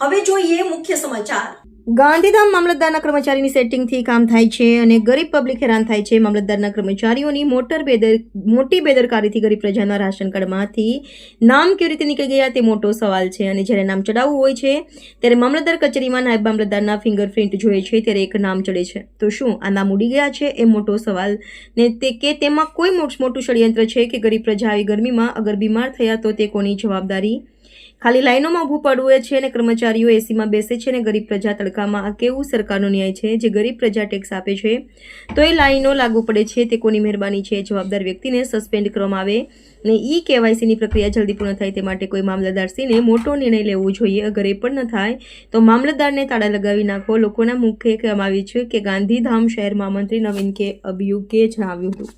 હવે જોઈએ મુખ્ય સમાચાર. ગાંધીધામ મામલતદારના કર્મચારીની સેટિંગથી કામ થાય છે અને ગરીબ પબ્લિક હેરાન થાય છે. મામલતદારના કર્મચારીઓની મોટર બેદર, મોટી બેદરકારીથી ગરીબ પ્રજાના રાશન કાર્ડમાંથી નામ કેવી રીતે નીકળી ગયા તે મોટો સવાલ છે અને જ્યારે નામ ચડાવવું હોય છે, ત્યારે મામલતદાર કચેરીમાં નાયબ મામલતદારના ફિંગરપ્રિન્ટ જોઈએ છે, ત્યારે એક નામ ચડે છે. તો શું આ નામ ઉડી ગયા છે? એ મોટો સવાલ ને તે કે તેમાં કોઈ મોટ- ષડયંત્ર છે કે ગરીબ પ્રજા આવી ગરમીમાં અગર બીમાર થયા તો તે કોની જવાબદારી ખાલી લાઇનોમાં ઊભું પડવું છે અને કર્મચારીઓ એસીમાં બેસે છે અને ગરીબ પ્રજા તડકામાં આ કેવું સરકારનો ન્યાય છે? જે ગરીબ પ્રજા ટેક્સ આપે છે, તો એ લાઇનો લાગુ પડે છે, તે કોની મહેરબાની છે? જવાબદાર વ્યક્તિને સસ્પેન્ડ કરવામાં આવે ને ઈ કેવાયસીની પ્રક્રિયા જલ્દી પૂર્ણ થાય તે માટે કોઈ મામલતદારશ્રીને મોટો નિર્ણય લેવો જોઈએ. અગર એ પણ ન થાય તો મામલતદારને તાળા લગાવી નાખો. લોકોના મુખે કહેવામાં આવ્યું છે કે ગાંધીધામ શહેરમાં મંત્રી નવીન કે અભિયુગે જણાવ્યું હતું.